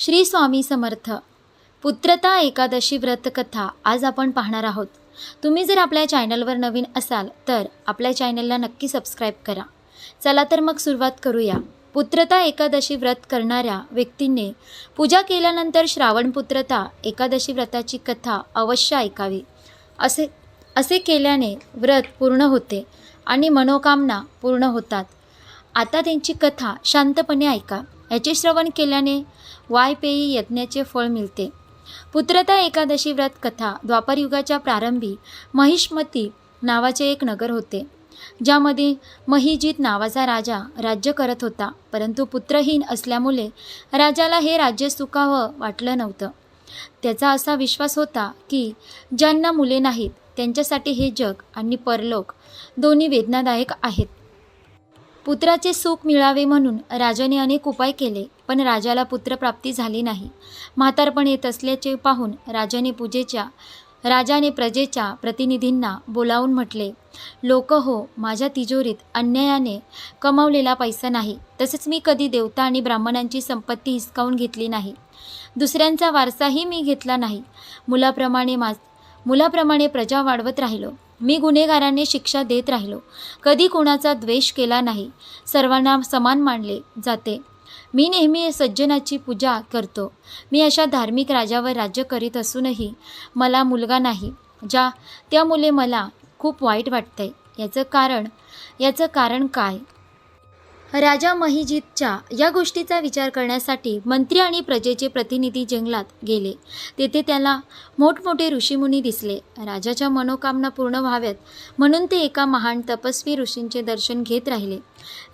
श्री स्वामी समर्थ. पुत्रता एकादशी व्रतकथा आज आपण पाहणार आहोत. तुम्ही जर आपल्या चॅनलवर नवीन असाल तर आपल्या चॅनलला नक्की सबस्क्राईब करा. चला तर मग सुरुवात करूया. पुत्रता एकादशी व्रत करणाऱ्या व्यक्तींनी पूजा केल्यानंतर श्रावण पुत्रता एकादशी व्रताची कथा अवश्य ऐकावी. असे असे केल्याने व्रत पूर्ण होते आणि मनोकामना पूर्ण होतात. आता त्यांची कथा शांतपणे ऐका. याचे श्रवण केल्याने वायपेयी यज्ञाचे फळ मिळते. पुत्रता एकादशी व्रत कथा द्वापरयुगाच्या प्रारंभी महिष्मती नावाचे एक नगर होते. ज्यामध्ये महिजित नावाचा राजा राज्य करत होता परंतु पुत्रहीन असल्यामुळे राजाला हे राज्य सुखावं वाटलं नव्हतं. त्याचा असा विश्वास होता की ज्यांना मुले नाहीत त्यांच्यासाठी हे जग आणि परलोक दोन्ही वेदनादायक आहेत. पुत्राचे सुख मिळावे म्हणून राजाने अनेक उपाय केले पण राजाला पुत्रप्राप्ती झाली नाही. म्हातारपण येत असल्याचे पाहून राजाने पूजेच्या राजाने प्रजेच्या प्रतिनिधींना बोलावून म्हटले लोक हो माझ्या तिजोरीत अन्यायाने कमावलेला पैसा नाही. तसेच मी कधी देवता आणि ब्राह्मणांची संपत्ती हिसकावून घेतली नाही. दुसऱ्यांचा वारसाही मी घेतला नाही. मुलाप्रमाणे मा मुलाप्रमाणे प्रजा वाढवत राहिलो. मी गुन्हेगारांनी शिक्षा देत राहिलो. कधी कोणाचा द्वेष केला नाही. सर्वांना समान मानले जाते. मी नेहमी सज्जनाची पूजा करतो. मी अशा धार्मिक राजावर राज्य करीत असूनही मला मुलगा नाही ज्या त्यामुळे मला खूप वाईट वाटतंय. याचं कारण याचं कारण काय? राजा महिजितच्या या गोष्टीचा विचार करण्यासाठी मंत्री आणि प्रजेचे प्रतिनिधी जंगलात गेले. तेथे त्याला मोठमोठे ऋषीमुनी दिसले. राजाच्या मनोकामना पूर्ण व्हाव्यात म्हणून ते एका महान तपस्वी ऋषींचे दर्शन घेत राहिले.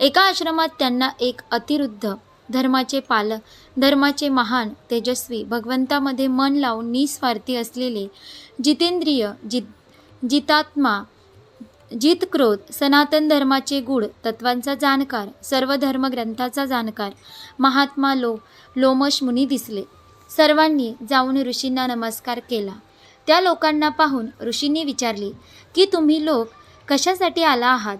एका आश्रमात त्यांना एक अतिरुद्ध धर्माचे पाल धर्माचे महान तेजस्वी भगवंतामध्ये मन लावून निस्वार्थी असलेले जितेंद्रिय जित जितात्मा जित क्रोध सनातन धर्माचे गुढ तत्वांचा जाणकार सर्व धर्मग्रंथाचा जाणकार महात्मा लो लोमश मुनी दिसले. सर्वांनी जाऊन ऋषींना नमस्कार केला. त्या लोकांना पाहून ऋषींनी विचारले की तुम्ही लोक कशासाठी आला आहात?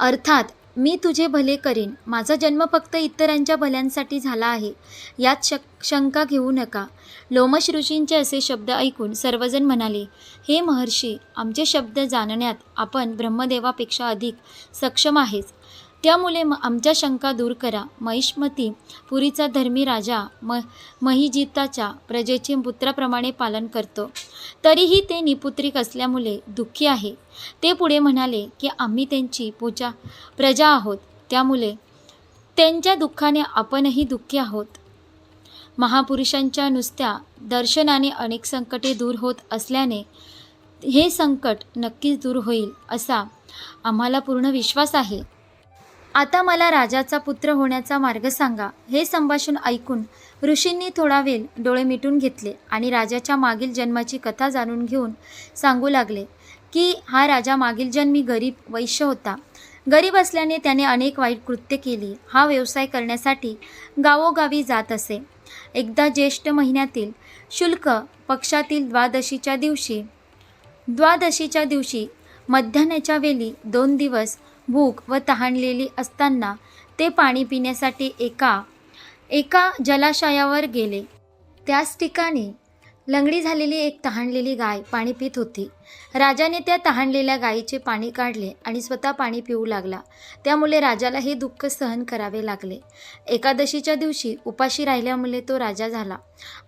अर्थात मी तुझे भले करीन. माझा जन्म फक्त इतरांच्या भल्यांसाठी झाला आहे. यात शक शंका घेऊ नका. लोमश ऋषींचे असे शब्द ऐकून सर्वजण म्हणाले हे महर्षी आमचे शब्द जाणण्यात आपण ब्रह्मदेवापेक्षा अधिक सक्षम आहेस त्यामुळे म आमच्या शंका दूर करा. महिष्मती पुरीचा धर्मी राजा म महिजिताच्या प्रजेचे पुत्राप्रमाणे पालन करतो. तरीही ते निपुत्रिक असल्यामुळे दुःखी आहे. ते पुढे म्हणाले की आम्ही त्यांची पूजा प्रजा आहोत. त्यामुळे त्यांच्या दुःखाने आपणही दुःखी आहोत. महापुरुषांच्या नुसत्या दर्शनाने अनेक संकटे दूर होत असल्याने हे संकट नक्कीच दूर होईल असा आम्हाला पूर्ण विश्वास आहे. आता मला राजाचा पुत्र होण्याचा मार्ग सांगा हे संभाषण ऐकून ऋषींनी थोडा वेळ डोळे मिटून घेतले आणि राजाच्या मागील जन्माची कथा जाणून घेऊन सांगू लागले की हा राजा मागील जन्मी गरीब वैश्य होता. गरीब असल्याने त्याने अनेक वाईट कृत्य केली. हा व्यवसाय करण्यासाठी गावोगावी जात असे. एकदा ज्येष्ठ महिन्यातील शुल्क पक्षातील द्वादशीच्या दिवशी द्वादशीच्या दिवशी मध्यान्हाच्या वेळी दोन दिवस भूक व तहानलेली असताना ते पाणी पिण्यासाठी एका एका जलाशयावर गेले. त्याच ठिकाणी लंगडी झालेली एक तहानलेली गाय पाणी पित होती. राजाने त्या तहानलेल्या गायीचे पाणी काढले आणि स्वतः पाणी पिऊ लागला. त्यामुळे राजाला हे दुःख सहन करावे लागले. एकादशीच्या दिवशी उपाशी राहिल्यामुळे तो राजा झाला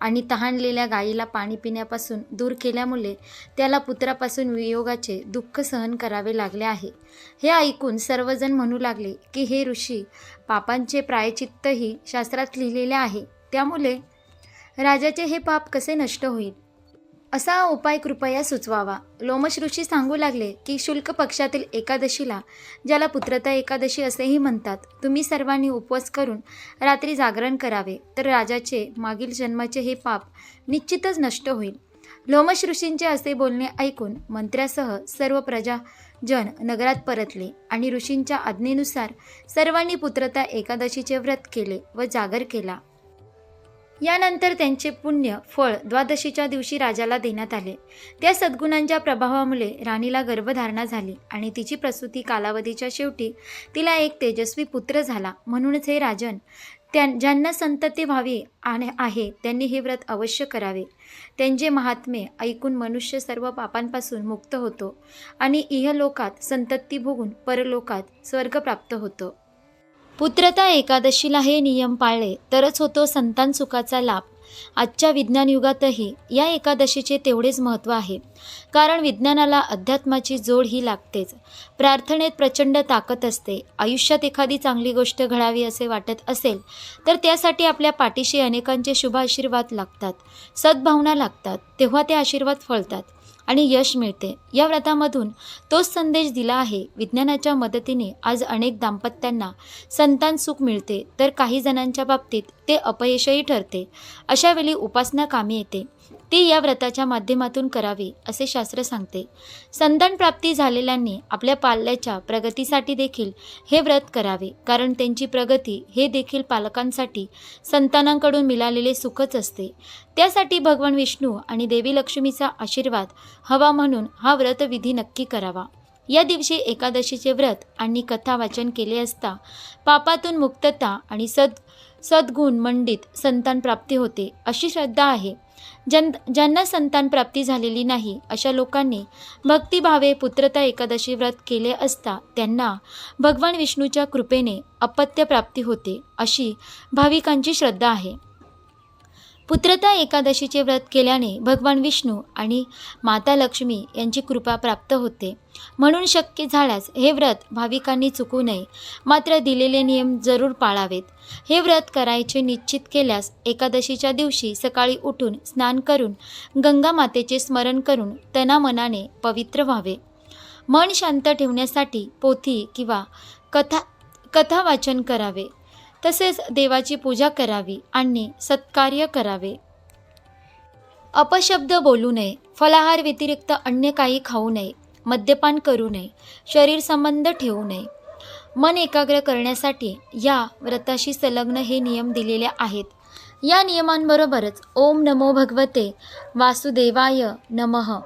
आणि तहानलेल्या गायीला पाणी पिण्यापासून दूर केल्यामुळे त्याला पुत्रापासून वियोगाचे दुःख सहन करावे लागले आहे. हे ऐकून सर्वजण म्हणू लागले की हे ऋषी पापांचे प्रायचित्तही शास्त्रात लिहिलेले आहे. त्यामुळे राजाचे हे पाप कसे नष्ट होईल? असा उपाय कृपया सुचवावा. लोमश ऋषी सांगू लागले की शुल्क पक्षातील एकादशीला ज्याला पुत्रता एकादशी असेही म्हणतात तुम्ही सर्वांनी उपवास करून रात्री जागरण करावे. तर राजाचे मागील जन्माचे हे पाप निश्चितच नष्ट होईल. लोमश ऋषींचे असे बोलणे ऐकून मंत्र्यासह सर्व प्रजा जन नगरात परतले आणि ऋषींच्या आज्ञेनुसार सर्वांनी पुत्रता एकादशीचे व्रत केले व जागर केला. यानंतर त्यांचे पुण्य फळ द्वादशीच्या दिवशी राजाला देण्यात आले. त्या सद्गुणांच्या प्रभावामुळे राणीला गर्भधारणा झाली आणि तिची प्रसूती कालावधीच्या शेवटी तिला एक तेजस्वी पुत्र झाला. म्हणूनच हे राजन त्या ज्यांना संतती व्हावी आणि आहे त्यांनी हे व्रत अवश्य करावे. त्यांचे महात्मे ऐकून मनुष्य सर्व पापांपासून मुक्त होतो आणि इहलोकात संतती भोगून परलोकात स्वर्ग प्राप्त होतो. पुत्रता एकादशीला हे नियम पाळले तरच होतो संतान सुखाचा लाभ. आजच्या विज्ञान युगातही या एकादशीचे तेवढेच महत्त्व आहे. कारण विज्ञानाला अध्यात्माची जोड ही लागतेच. प्रार्थनेत प्रचंड ताकद असते. आयुष्यात एखादी चांगली गोष्ट घडावी असे वाटत असेल तर त्यासाठी आपल्या पाठीशी अनेकांचे शुभ आशीर्वाद लागतात. सद्भावना लागतात. तेव्हा ते आशीर्वाद फळतात. आणि यश मिळते. या व्रतामधून तोच संदेश दिला आहे. विज्ञानाच्या मदतीने आज अनेक दाम्पत्यांना संतान सुख मिळते. तर काही जणांच्या बाबतीत ते अपयशही ठरते. अशावेळी उपासना कामी येते. ती या व्रताच्या माध्यमातून करावी असे शास्त्र सांगते. संतान प्राप्ती झालेल्यांनी आपल्या पाल्याच्या प्रगतीसाठी देखील हे व्रत करावे कारण त्यांची प्रगती हे देखील पालकांसाठी संतानांकडून मिळालेले सुखच असते. त्यासाठी भगवान विष्णू आणि देवी लक्ष्मीचा आशीर्वाद हवा म्हणून हा व्रतविधी नक्की करावा. या दिवशी एकादशीचे व्रत आणि कथा वाचन केले असता पापातून मुक्तता आणि सद सद्गुण मंडित संतान प्राप्ती होते अशी श्रद्धा आहे. जन ज्यांना संतान प्राप्ती झालेली नाही अशा लोकांनी भक्तिभावे पुत्रता एकादशी व्रत केले असता त्यांना भगवान विष्णूच्या कृपेने अपत्य प्राप्ती होते अशी भाविकांची श्रद्धा आहे. पुत्रता एकादशीचे व्रत केल्याने भगवान विष्णू आणि माता लक्ष्मी यांची कृपा प्राप्त होते. म्हणून शक्य झाल्यास हे व्रत भाविकांनी चुकू नये. मात्र दिलेले नियम जरूर पाळावेत. हे व्रत करायचे निश्चित केल्यास एकादशीच्या दिवशी सकाळी उठून स्नान करून गंगा मातेचे स्मरण करून तनामनाने पवित्र व्हावे. मन शांत ठेवण्यासाठी पोथी किंवा कथा कथा वाचन करावे. तसेच देवाची पूजा करावी आणि सत्कार्य करावे. अपशब्द बोलू नये फलाहार व्यतिरिक्त अन्य काही खाऊ नये मद्यपान करू नये शरीर संबंध ठेवू नये. मन एकाग्र करण्यासाठी या व्रताशी संलग्न हे नियम दिलेले आहेत. या नियमांबरोबरच ओम नमो भगवते वासुदेवाय नमः.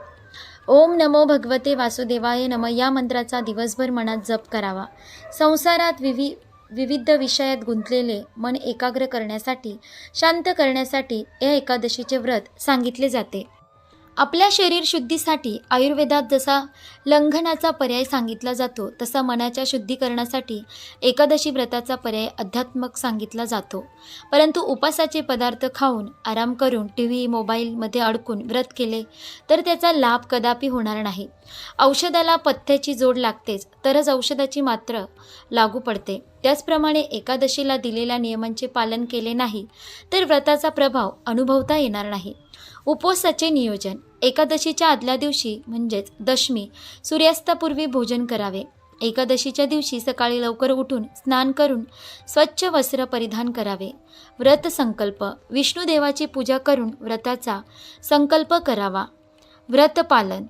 ओम नमो भगवते वासुदेवाय नम. या मंत्राचा दिवसभर मनात जप करावा. संसारात विवि विविध विषयात गुंतलेले मन एकाग्र करण्यासाठी शांत करण्यासाठी या एकादशीचे व्रत सांगितले जाते. आपल्या शरीर शुद्धीसाठी आयुर्वेदात जसा लंघनाचा पर्याय सांगितला जातो तसा मनाच्या शुद्धीकरणासाठी एकादशी व्रताचा पर्याय अध्यात्मक सांगितला जातो. परंतु उपासाचे पदार्थ खाऊन आराम करून टी व्ही मोबाईलमध्ये अडकून व्रत केले तर त्याचा लाभ कदापि होणार नाही. औषधाला पथ्याची जोड लागतेच तरच औषधाची मात्र लागू पडते. त्याचप्रमाणे एकादशीला दिलेल्या नियमांचे पालन केले नाही तर व्रताचा प्रभाव अनुभवता येणार नाही. उपवासाचे नियोजन. एकादशीच्या आदल्या दिवशी म्हणजेच दशमी सूर्यास्तापूर्वी भोजन करावे. एकादशीच्या दिवशी सकाळी लवकर उठून स्नान करून स्वच्छ वस्त्र परिधान करावे. व्रत संकल्प. विष्णुदेवाची पूजा करून व्रताचा संकल्प करावा. व्रतपालन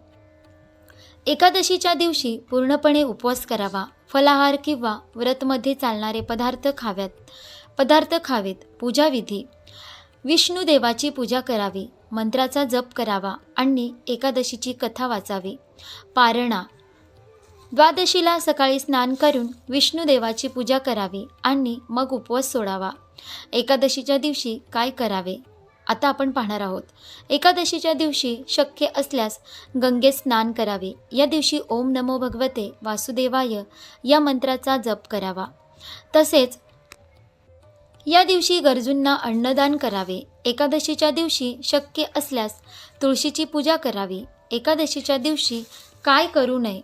एकादशीच्या दिवशी पूर्णपणे उपवास करावा. फलाहार किंवा व्रतमध्ये चालणारे पदार्थ खाव्यात. पदार्थ खावेत. पूजाविधी विष्णुदेवाची पूजा करावी. मंत्राचा जप करावा आणि एकादशीची कथा वाचावी. पारणा द्वादशीला सकाळी स्नान करून विष्णुदेवाची पूजा करावी आणि मग उपवास सोडावा. एकादशीच्या दिवशी काय करावे? आता आपण पाहणार आहोत. एकादशीच्या दिवशी शक्य असल्यास गंगेत स्नान करावे. या दिवशी ओम नमो भगवते वासुदेवाय या मंत्राचा जप करावा. तसेच या दिवशी गरजूंना अन्नदान करावे. एकादशीच्या दिवशी शक्य असल्यास तुळशीची पूजा करावी. एकादशीच्या दिवशी काय करू नये?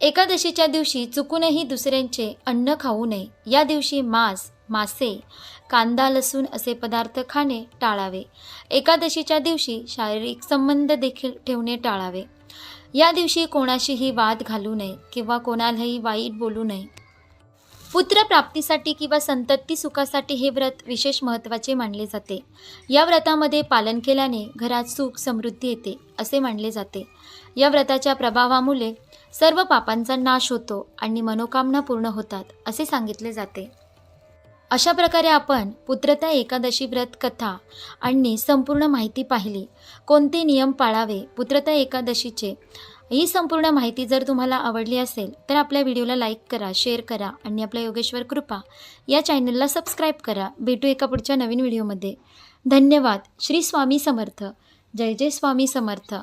एकादशीच्या दिवशी चुकूनही दुसऱ्यांचे अन्न खाऊ नये. या दिवशी मांस मासे कांदा लसूण असे पदार्थ खाणे टाळावे. एकादशीच्या दिवशी शारीरिक संबंध देखील ठेवणे टाळावे. या दिवशी कोणाशीही वाद घालू नये किंवा कोणालाही वाईट बोलू नये. पुत्र प्राप्तीसाठी किंवा संतती सुखासाठी हे व्रत विशेष महत्त्वाचे मानले जाते. या व्रतामध्ये पालन केल्याने घरात सुख समृद्धी येते असे मानले जाते. या व्रताच्या प्रभावामुळे सर्व पापांचा नाश होतो आणि मनोकामना पूर्ण होतात असे सांगितले जाते. अशा प्रकारे आपण पुत्रता एकादशी व्रत कथा आणि संपूर्ण माहिती पाहिली. कोणते नियम पाळावे पुत्रता एकादशीचे ही संपूर्ण माहिती जर तुम्हाला आवडली असेल तर आपल्या व्हिडिओला लाईक करा शेअर करा आणि आपल्या योगेश्वर कृपा या चॅनलला सबस्क्राईब करा. भेटू एका पुढच्या नवीन व्हिडिओमध्ये. धन्यवाद. श्री स्वामी समर्थ. जय जय स्वामी समर्थ.